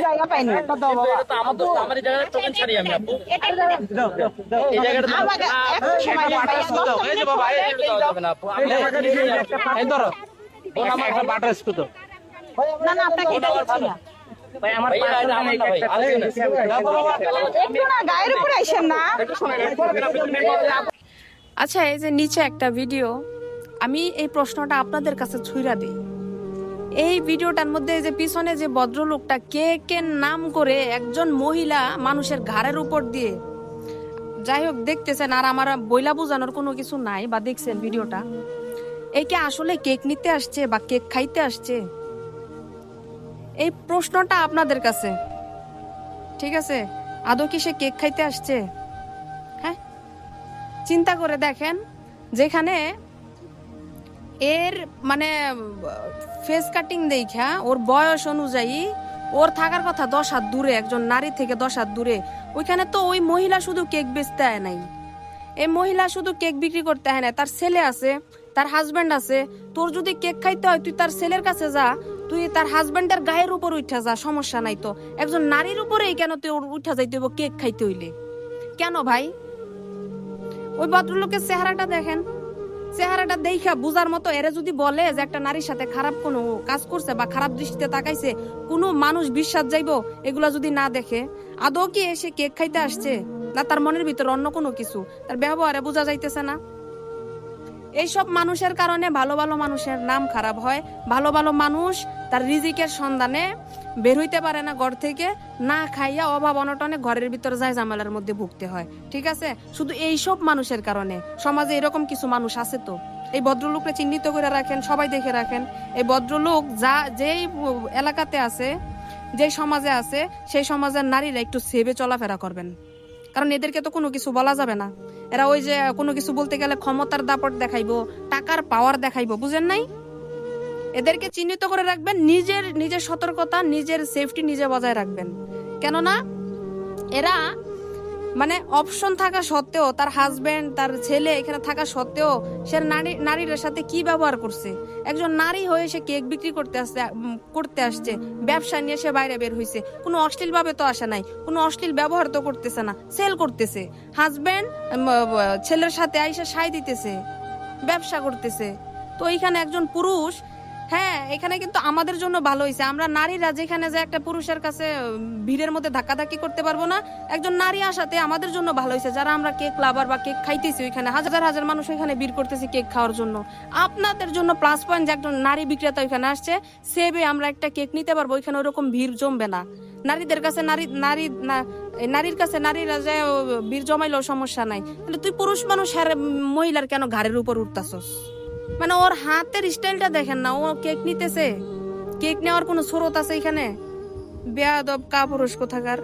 জায়গা পাইনি না না না আপনাকে এটা দিচ্ছি না। আচ্ছা এই যে নিচে একটা ভিডিও আমি এই প্রশ্নটা আপনাদের কাছে ছুঁড়া দিই। এই ভিডিওটার মধ্যে যে পিছনে যে ভদ্রলোকটা কে কে নাম করে একজন মহিলা মানুষের ঘাড়ের উপর দিয়ে, যাই হোক দেখতেছেন, আর আমার বইলা বোঝানোর কোনো কিছু নাই বা দেখছেন ভিডিওটা। এই কে আসলে কেক নিতে আসছে বা কেক খাইতে আসছে? এই প্রশ্নটা আপনাদের কাছে। ঠিক আছে? আদৌ কি সে কেক খাইতে আসছে? হ্যাঁ? চিন্তা করে দেখেন, যেখানে এর মানে ফেস কাটিং দেখা ওর বয়স অনুযায়ী ওর থাকার কথা দশ হাত দূরে, একজন নারী থেকে দশ হাত দূরে। ওইখানে তো ওই মহিলা শুধু কেক বেচতে আয় নাই। এই মহিলা শুধু কেক বিক্রি করতে হয় না তার ছেলে আছে, তার হাজবেন্ড আছে। তোর যদি কেক খাইতে হয়, তুই তার ছেলের কাছে যা। তুই তার হাজবেন্ডের গায়ের উপর উঠা যা, সমস্যা নাই তো। একজন নারীর উপরেই কেন তুই উঠা যাইতে কেক খাইতে হইলে? কেন ভাই? ওই ভদ্রলোকের চেহারাটা দেখেন। চেহারাটা দেখা বুঝার মতো এরা যদি বলে যে একটা নারীর সাথে খারাপ কোনো কাজ করছে বা খারাপ দৃষ্টিতে তাকাইছে, কোনো মানুষ বিশ্বাস যাইব এগুলা যদি না দেখে? আদৌ কি এসে কেক খাইতে আসছে? না তার মনের ভিতরে অন্য কোনো কিছু? তার ব্যবহারে বোঝা যাইতেছে না। এইসব মানুষের কারণে ভালো ভালো মানুষের নাম খারাপ হয়। ভালো ভালো মানুষ তার রিজিকের সন্ধানে বের হইতে পারে না ঘর থেকে, না খাইয়া অভাব অনটনে ঘরের ভিতরে যায় জামালার মধ্যে ভুগতে হয়। ঠিক আছে? শুধু এইসব মানুষের কারণে। সমাজে এরকম কিছু মানুষ আছে তো? এই ভদ্রলোককে চিহ্নিত করে রাখেন, সবাই দেখে রাখেন। এই ভদ্রলোক যা, যেই এলাকাতে আছে যে সমাজে আছে, সেই সমাজের নারীরা একটু সেবে চলাফেরা করবেন। কারণ এদেরকে তো কোনো কিছু বলা যাবে না। এরা ওই যে কোনো কিছু বলতে গেলে ক্ষমতার দাপট দেখাইবো, টাকার পাওয়ার দেখাইবো, বুঝেন নাই? এদেরকে চিহ্নিত করে রাখবেন, নিজের নিজের সতর্কতা, নিজের সেফটি নিজে বজায় রাখবেন। কেননা, এরা মানে অপশন থাকা সত্ত্বেও তার হাজবেন্ড তার ছেলে এখানে থাকা সত্ত্বেও সে নারী নারীর সাথে কি ব্যবহার করছে? একজন নারী হয়ে সে কেক বিক্রি করতে আসছে করতে আসছে, ব্যবসা নিয়ে সে বাইরে বের হয়েছে কোনো অশ্লীল ভাবে তো আসে নাই, কোনো অশ্লীল ব্যবহার তো করতেছে না সেল করতেছে। হাজবেন্ড ছেলের সাথে আইসা সাই দিতেছে, ব্যবসা করতেছে। তো এইখানে একজন পুরুষ হ্যাঁ এখানে কিন্তু আমাদের জন্য ভালো হয়েছে আমরা নারীরা যেখানে যে একটা পুরুষের কাছে ভিড়ের মধ্যে ধাক্কাধাক্কি করতে পারব না। একজন নারী আসাতে আমাদের জন্য ভালো হয়েছে যারা আমরা কেক লাভার বা কেক খাইতেছি ওইখানে, হাজার হাজার মানুষ ওইখানে ভিড় করতেছি কেক খাওয়ার জন্য। আপনাদের জন্য প্লাস পয়েন্ট যে একজন নারী বিক্রেতা ওইখানে আসছে সেবে আমরা একটা কেক নিতে পারব, ওইখানে ওরকম ভিড় জমবে না। নারীদের কাছে নারী নারী নারীর কাছে নারীরা যে ভিড় জমাইলেও সমস্যা নাই। তুই পুরুষ মানুষ হ্যাঁ মহিলার কেন ঘাড়ের উপর উঠতাছস? মানে ওর হাতের স্টাইলটা দেখেন না, ও কেক নিতেছে। কেক নেওয়ার কোনো স্রোত আছে এখানে? বেয়াদব কাপড়স কোথাকার।